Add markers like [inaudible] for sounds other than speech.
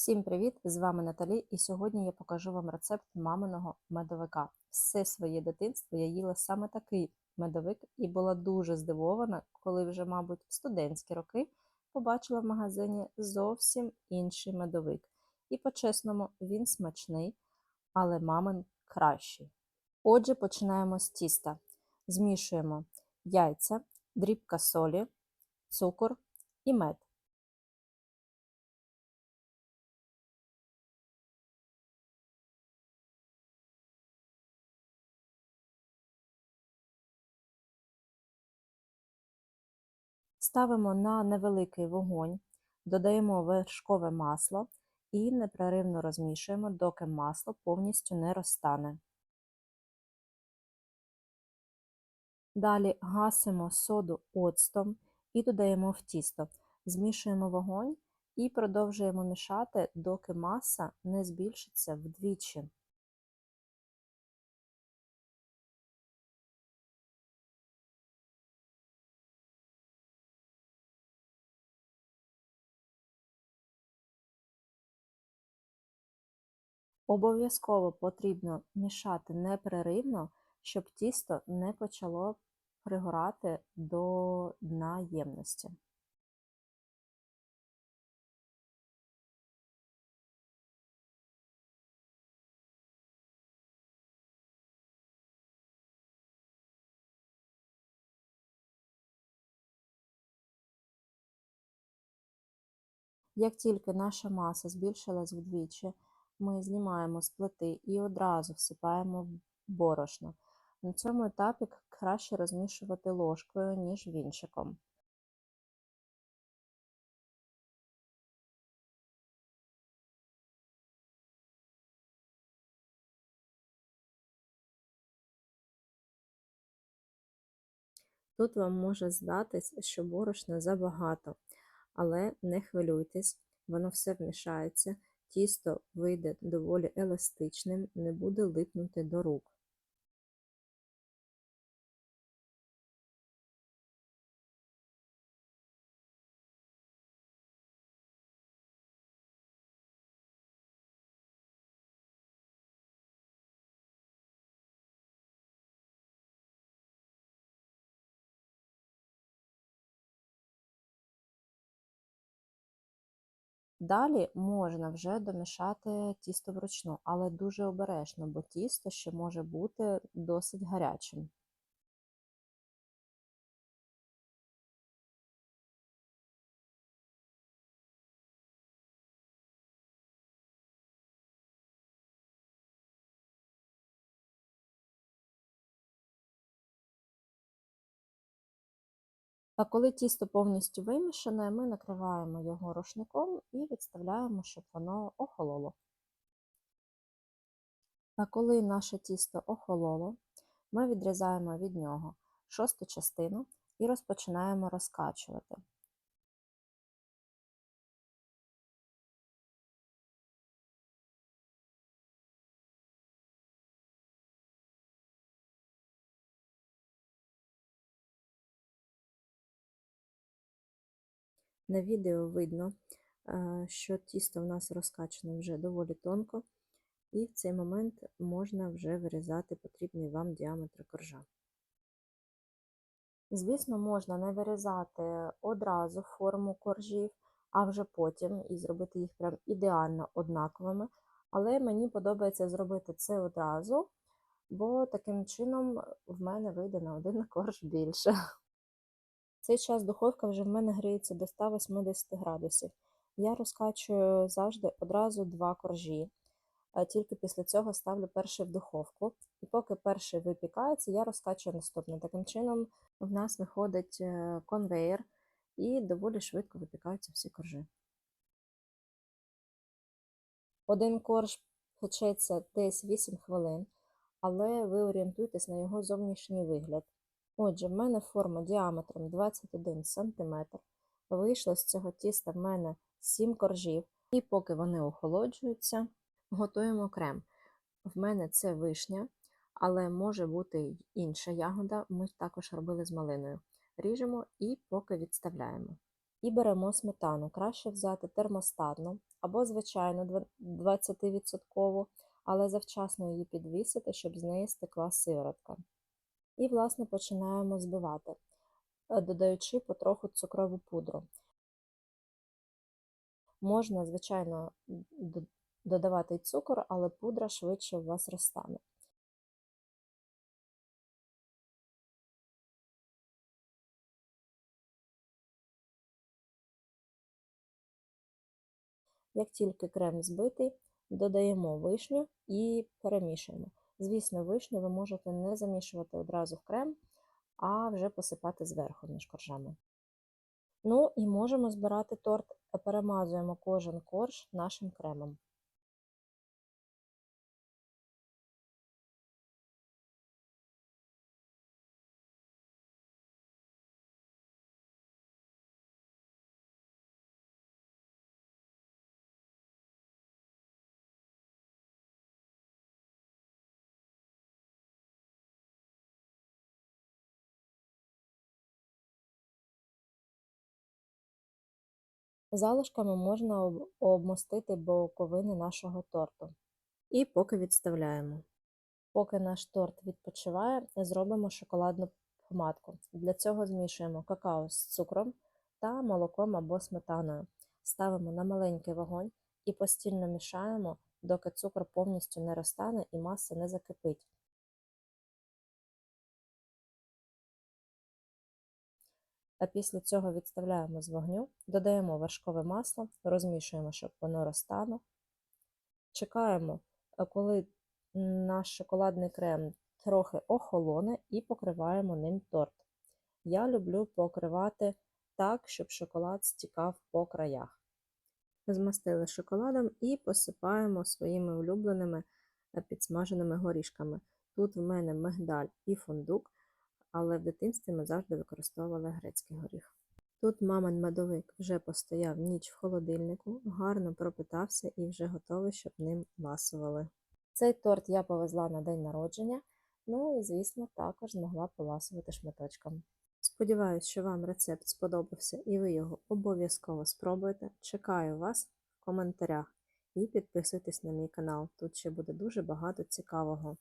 Всім привіт! З вами Наталі, і сьогодні я покажу вам рецепт маминого медовика. Все своє дитинство я їла саме такий медовик і була дуже здивована, коли вже, мабуть, в студентські роки побачила в магазині зовсім інший медовик. І по-чесному, він смачний, але мамин кращий. Отже, починаємо з тіста. Змішуємо яйця, дрібка солі, цукор і мед. Ставимо на невеликий вогонь, додаємо вершкове масло і непреривно розмішуємо, доки масло повністю не розтане. Далі гасимо соду оцтом і додаємо в тісто. Змішуємо вогонь і продовжуємо мішати, доки маса не збільшиться вдвічі. Обов'язково потрібно мішати непреривно, щоб тісто не почало пригорати до дна ємності. Як тільки наша маса збільшилась вдвічі, ми знімаємо з плити і одразу всипаємо борошно. На цьому етапі краще розмішувати ложкою, ніж вінчиком. Тут вам може здатись, що борошна забагато, але не хвилюйтесь, воно все вмішається, тісто вийде доволі еластичним, не буде липнути до рук. Далі можна вже домішати тісто вручну, але дуже обережно, бо тісто ще може бути досить гарячим. А коли тісто повністю вимішане, ми накриваємо його рушником і відставляємо, щоб воно охололо. А коли наше тісто охололо, ми відрізаємо від нього шосту частину і розпочинаємо розкачувати. На відео видно, е, що тісто в нас розкачане вже доволі тонко, і в цей момент можна вже вирізати потрібний вам діаметр коржа. Звісно, можна не вирізати одразу форму коржів, а вже потім і зробити їх прям ідеально однаковими. Але мені подобається зробити це одразу, бо таким чином в мене вийде на один [laughs] корж більше цей час духовка вже в мене гріється до 180 градусів. Я розкачую завжди одразу два коржі, тільки після цього ставлю перший в духовку. І поки перший випікається, я розкачую наступний. Таким чином, в нас виходить е, конвейер і доволі швидко випікаються всі коржі. Один корж печеться десь 8 хвилин, але ви орієнтуйтесь на його зовнішній вигляд. Отже, в мене форма діаметром 21 см. Вийшло з цього тіста в мене 7 коржів, і поки вони охолоджуються, готуємо крем. В мене це вишня, але може бути інша ягода, ми також робили з малиною. Ріжемо і поки відставляємо. І беремо сметану. Краще взяти термостатну або, звичайно, 20%, але завчасно її підвісити, щоб з неї стекла сиворотка. І, власне, починаємо збивати, е, додаючи потроху цукрову пудру. Можна, звичайно, додавати цукор, але пудра швидше у вас розтане. Як тільки крем збитий, додаємо вишню і перемішуємо. Звісно, вишню ви можете не замішувати одразу в крем, а вже посипати зверху між коржами. Ну і можемо збирати торт, перемазуємо кожен корж нашим кремом. Залишками можна обмостити боковини нашого торту. І поки відставляємо. Поки наш торт відпочиває, зробимо шоколадну помадку. Для цього змішуємо какао з цукром та молоком або сметаною. Ставимо на маленький вогонь і постійно мішаємо, доки цукор повністю не розтане і маса не закипить. А після цього відставляємо з вогню, додаємо вершкове масло, розмішуємо, щоб воно розтануло. Чекаємо, коли наш шоколадний крем трохи охолоне і покриваємо ним торт. Я люблю покривати так, щоб шоколад стікав по краях. Змастили шоколадом і посипаємо своїми улюбленими е, підсмаженими горішками. Тут в мене мигдаль і фундук, але в дитинстві ми завжди використовували грецький горіх. Тут мамин медовик вже постояв ніч в холодильнику, гарно пропитався і вже готовий, щоб ним ласували. Цей торт я повезла на день народження, ну і, звісно, також змогла поласувати шматочком. Сподіваюсь, що вам рецепт сподобався і ви його обов'язково спробуєте. Чекаю вас в коментарях і підписуйтесь на мій канал. Тут ще буде дуже багато цікавого.